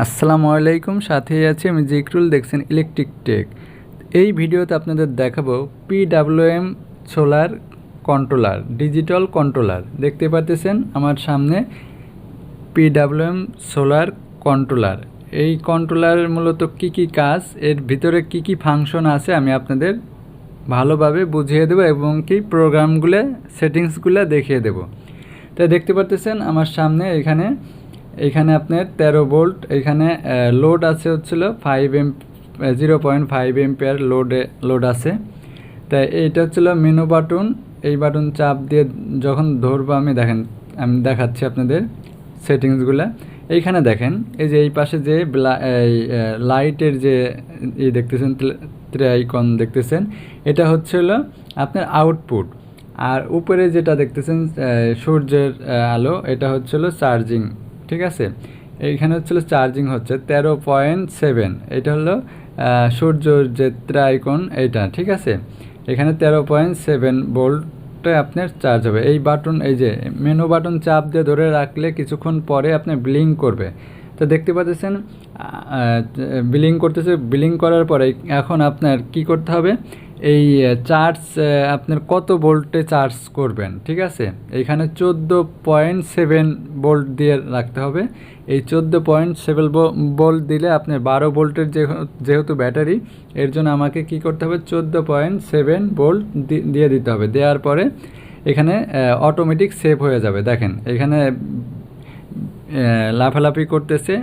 আসসালামু আলাইকুম সাথে আছি আমি জিকরুল, দেখছেন ইলেকট্রিক টেক এই ভিডিওতে আপনাদের দেখাবো PWM solar controller digital controller দেখতে পাচ্ছেন আমার সামনে পিডাব্লিউএম সোলার কন্ট্রোলার এই কন্ট্রোলারের মূলত কি কি কাজ, এর ভিতরে কি কি ফাংশন আছে আমি আপনাদের ভালোভাবে বুঝিয়ে দেবো এবং কি প্রোগ্রামগুলো সেটিংসগুলো দেখিয়ে দেব। তাই দেখতে পাচ্ছেন আমার সামনে এখানে এখানে আপনার তেরো ভোল্ট, এখানে লোড আছে হচ্ছিল five M zero point five ampere লোডে লোড আছে। তাই এইটা হচ্ছিল মেনু বাটন এই বাটন চাপ দিয়ে যখন ধরবো আমি দেখেন, আমি দেখাচ্ছি আপনাদের সেটিংসগুলো এইখানে দেখেন, এই যে এই পাশে যে লাইটের যে ই দেখতেছেন আইকন দেখতেছেন, এটা হচ্ছে হলো আপনার আউটপুট আর উপরে যেটা দেখতেছেন সূর্যের আলো, এটা হচ্ছে হলো চার্জিং ঠিক আছে? এইখানে হচ্ছিল চার্জিং হচ্ছে তেরো পয়েন্ট সেভেন এটা হলো সূর্যর যে আইকন এইটা ঠিক আছে? এখানে তেরো পয়েন্ট সেভেন বোল্টে আপনার চার্জ হবে। এই বাটন এই যে মেনু বাটন চাপ দিয়ে ধরে রাখলে কিছুক্ষণ পরে আপনি ব্লিং করবে। তো দেখতে পাচ্ছেন বিলিং করতেছে বিলিং করার পরে এখন আপনার কি করতে হবে? এই চার্জ আপনার কত ভোল্টে চার্জ করবেন, ঠিক আছে? এইখানে চোদ্দ পয়েন্ট সেভেন ভোল্ট দিয়ে রাখতে হবে। এই চোদ্দ পয়েন্ট সেভেন ভোল্ট দিলে আপনার বারো ভোল্টের যেহেতু ব্যাটারি, এর জন্য আমাকে কি করতে হবে? চোদ্দ পয়েন্ট সেভেন ভোল্ট দিয়ে দিতে হবে। দেওয়ার পরে এখানে অটোমেটিক সেভ হয়ে যাবে। দেখেন, এখানে লাফালাফি করতেছে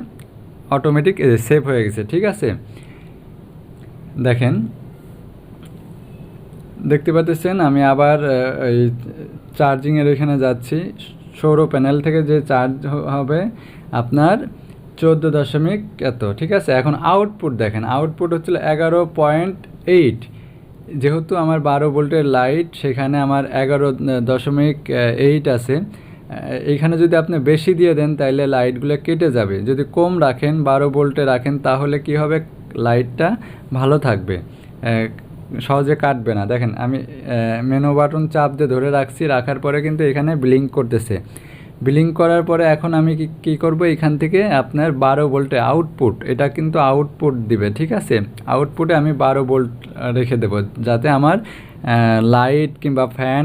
অটোমেটিক সেভ হয়ে গেছে, ঠিক আছে? দেখেন দেখতে পাচ্ছেন আমি আবার এই চার্জিংয়ের এখানে যাচ্ছি। সৌর প্যানেল থেকে যে চার্জ হবে আপনার চোদ্দ দশমিক এত ঠিক আছে? এখন আউটপুট দেখেন আউটপুট হচ্ছিল এগারো পয়েন্ট এইট যেহেতু আমার বারো ভোল্টের লাইট সেখানে আমার এগারো দশমিক এইট আছে। আহ, এইখানে যদি আপনি বেশি দিয়ে দেন তাহলে লাইটগুলো কেটে যাবে। যদি কম রাখেন বারো ভোল্টে রাখেন তাহলে কি হবে? লাইটটা ভালো থাকবে। সহজে কাটবে না। দেখেন, আমি মেনু বাটন চাপ দিয়ে ধরে রাখছি, রাখার পরে কিন্তু এখানে ব্লিঙ্ক করতেছে। ব্লিঙ্ক করার পরে এখন আমি কি করব? এখান থেকে আপনার বারো ভোল্টে আউটপুট এটা কিন্তু আউটপুট দিবে, ঠিক আছে? আউটপুটে আমি বারো ভোল্ট রেখে দেবো, যাতে আমার লাইট কিংবা ফ্যান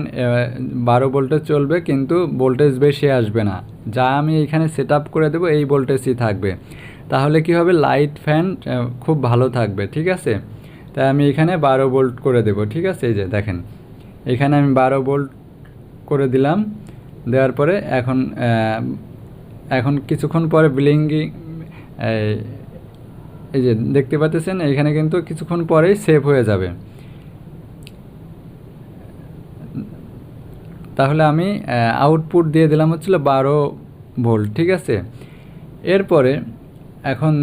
বারো ভোল্টে চলবে, কিন্তু ভোল্টেজ বেশি আসবে না। যা আমি এখানে সেট করে দেবো, এই ভোল্টেজই থাকবে। তাহলে কি হবে? লাইট ফ্যান খুব ভালো থাকবে, ঠিক আছে? তাই আমি এখানে বারো বোল্ট করে দেবো, ঠিক আছে? এই যে দেখেন, এখানে আমি বারো বোল্ট করে দিলাম, দেওয়ার পরে এখন এখন কিছুক্ষণ পরে ব্লিঙ্গি, এই যে দেখতে পাচ্ছেন, এখানে কিন্তু কিছুক্ষণ পরেই সেভ হয়ে যাবে। তাহলে আমি আউটপুট দিয়ে দিলাম হচ্ছিল বারো ভোল্ট ঠিক আছে? এরপরে এখন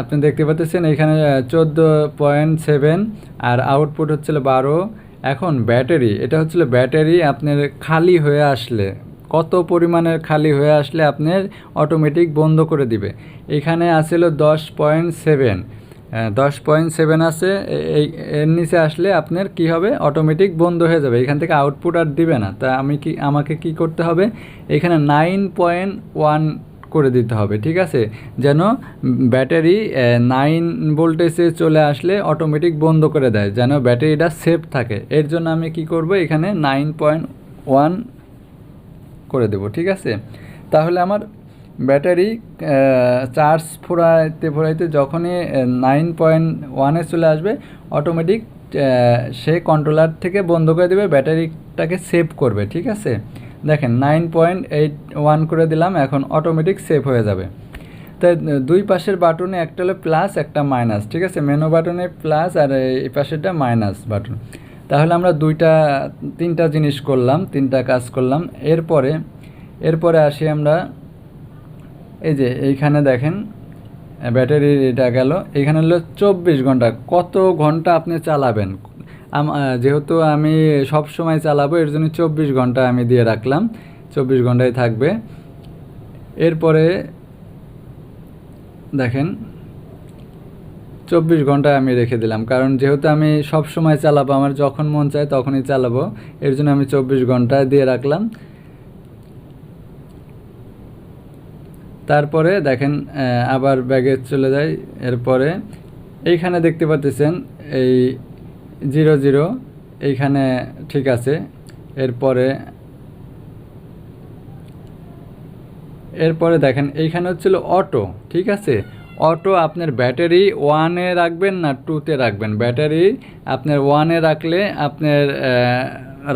আপনি দেখতে পাচ্ছেন এখানে চোদ্দ পয়েন্ট সেভেন আর আউটপুট হচ্ছিল বারো। এখন ব্যাটারি, এটা হচ্ছিল ব্যাটারি আপনার খালি হয়ে আসলে। কত পরিমাণের খালি হয়ে আসলে আপনার অটোমেটিক বন্ধ করে দিবে। এখানে আসছিল দশ পয়েন্ট সেভেন দশ পয়েন্ট সেভেন আছে এই, এর নিচে আসলে আপনার কি হবে? অটোমেটিক বন্ধ হয়ে যাবে। এখান থেকে আউটপুট আর দিবে না। তা আমি কি, আমাকে কি করতে হবে? এখানে নাইন পয়েন্ট ওয়ান করে দিতে হবে, ঠিক আছে? যেন ব্যাটারি নাইন ভোল্টেজে চলে আসলে অটোমেটিক বন্ধ করে দেয়, যেন ব্যাটারিটা সেফ থাকে। এর জন্য আমি কি করব? এখানে নাইন পয়েন্ট ওয়ান করে দেব, ঠিক আছে? তাহলে আমার ব্যাটারি চার্জ ফোরাইতে ফোরাইতে যখনই নাইন পয়েন্ট ওয়ানে চলে আসবে অটোমেটিক সে কন্ট্রোলার থেকে বন্ধ করে দেবে, ব্যাটারিটাকে সেভ করবে, ঠিক আছে? দেখেন নাইন পয়েন্ট এইট ওয়ান করে দিলাম, এখন অটোমেটিক সেভ হয়ে যাবে। তাই দুই পাশের বাটনে একটা হলো প্লাস একটা মাইনাস ঠিক আছে? মেনু বাটনে প্লাস আর এই পাশেরটা মাইনাস বাটন তাহলে আমরা দুইটা, তিনটা জিনিস করলাম, তিনটা কাজ করলাম। এরপরে এরপরে আসি আমরা, এই যে এইখানে দেখেন ব্যাটারি এটা গেল। এখানে হলো চব্বিশ ঘণ্টা, কত ঘণ্টা আপনি চালাবেন? যেহেতু আমি সব সময় চালাবো, এর জন্য চব্বিশ ঘণ্টা আমি দিয়ে রাখলাম। চব্বিশ ঘন্টায় থাকবে। এরপরে দেখেন, চব্বিশ ঘণ্টা আমি রেখে দিলাম। কারণ যেহেতু আমি সব সময় চালাবো, আমার যখন মন চায় তখনই চালাবো। এর জন্য আমি চব্বিশ ঘণ্টা দিয়ে রাখলাম। তারপরে দেখেন আবার ব্যাগে চলে যায় এরপরে এইখানে দেখতে পাচ্ছেন, এই জিরো জিরো, এইখানে ঠিক আছে। এরপরে এরপরে দেখেন, এইখানে হচ্ছিল অটো, ঠিক আছে? অটো আপনার ব্যাটারি ওয়ানে রাখবেন না টুতে রাখবেন। ব্যাটারি আপনার ওয়ানে রাখলে আপনার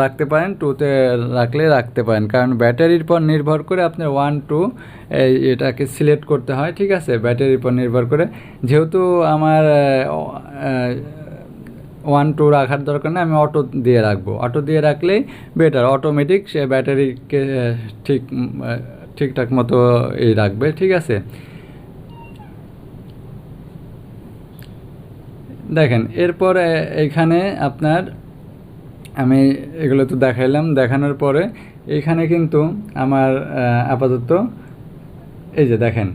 রাখতে পারেন, টুতে রাখলে রাখতে পারেন। কারণ ব্যাটারির পর নির্ভর করে আপনার ওয়ান, টু এটাকে সিলেক্ট করতে হয়, ঠিক আছে? ব্যাটারির পর নির্ভর করে। যেহেতু আমার ওয়ান টু রাখার দরকার নেই, আমি অটো দিয়ে রাখব। অটো দিয়ে রাখলেই বেটার অটোমেটিক সে ব্যাটারিকে ঠিক ঠিকঠাক মতো এই রাখবে, ঠিক আছে? দেখেন, এরপরে এইখানে আপনার, আমি এগুলো তো দেখাইলাম, দেখানোর পরে এইখানে কিন্তু আমার আপাতত, এই যে দেখেন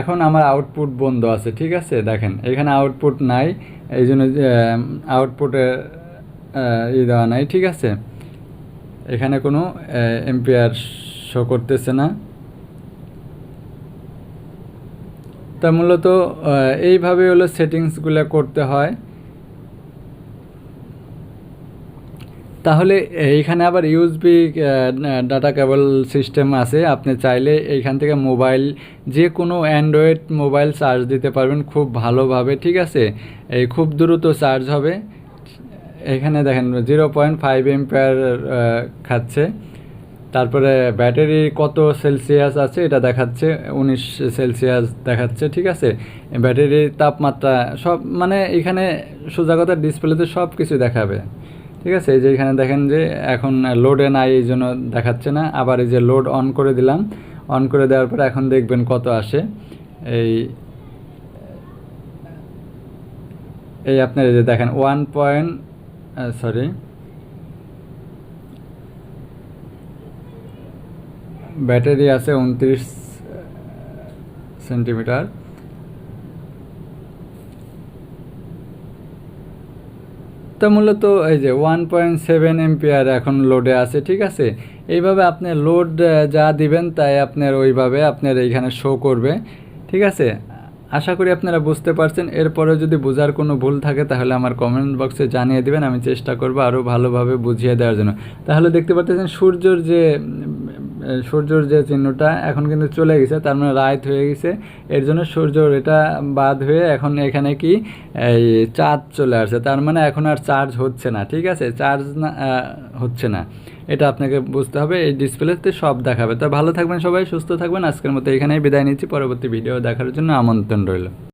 এখন আমার আউটপুট বন্ধ আছে, ঠিক আছে? দেখেন, এখানে আউটপুট নাই, এই জন্য আউটপুটে ই দেওয়া নাই, ঠিক আছে? এখানে কোনো এম্পিয়ার শো করতেছে না। তা মূলত এইভাবে হলো সেটিংসগুলো করতে হয়। তাহলে এইখানে আবার ইউএসবি ডাটা কেবল সিস্টেম আছে। আপনি চাইলে এইখান থেকে মোবাইল যে কোনো অ্যান্ড্রয়েড মোবাইল চার্জ দিতে পারবেন খুব ভালোভাবে, ঠিক আছে? এই খুব দ্রুত চার্জ হবে। এখানে দেখেন জিরো পয়েন্ট ফাইভ এম্পিয়ার খাচ্ছে। তারপরে ব্যাটারি কত সেলসিয়াস আছে এটা দেখাচ্ছে, উনিশ সেলসিয়াস দেখাচ্ছে, ঠিক আছে? ব্যাটারির তাপমাত্রা সব মানে এখানে সোজা কথা ডিসপ্লেতে সব কিছু দেখাবে। ঠিক আছে? এই যে এখানে দেখেন যে এখন লোডে নাই, এই জন্য দেখাচ্ছে না। আবার এই যে লোড অন করে দিলাম। অন করে দেওয়ার পরে এখন দেখবেন কত আসে। এই এই আপনার এই যে দেখেন ওয়ান পয়েন্ট সরি ব্যাটারি আছে উনত্রিশ সেন্টিমিটার তো মূলত এই যে ওয়ান পয়েন্ট সেভেন এমপিআর এখন লোডে আছে, ঠিক আছে? এইভাবে আপনি লোড যা দিবেন তাই আপনার ওইভাবে আপনার এইখানে শো করবে, ঠিক আছে? আশা করি আপনারা বুঝতে পারছেন। এরপরে যদি বোঝার কোনো ভুল থাকে তাহলে আমার কমেন্ট বক্সে জানিয়ে দিবেন, আমি চেষ্টা করব আরও ভালোভাবে বুঝিয়ে দেওয়ার জন্য। তাহলে দেখতে পাচ্ছেন সূর্যর যে সূর্যর যে চিহ্নটা এখন কিন্তু চলে গেছে, তার মানে রাত হয়ে গেছে। এর জন্য সূর্যর এটা বাদ হয়ে এখন এখানে কি, এই চাঁদ চলে আসছে। তার মানে এখন আর চার্জ হচ্ছে না, ঠিক আছে? চার্জ না হচ্ছে না। এটা আপনাকে বুঝতে হবে, এই ডিসপ্লেতে সব দেখাবে। তো ভালো থাকবেন সবাই, সুস্থ থাকবেন। আজকের মতো এখানেই বিদায় নিচ্ছি। পরবর্তী ভিডিও দেখার জন্য আমন্ত্রণ রইল।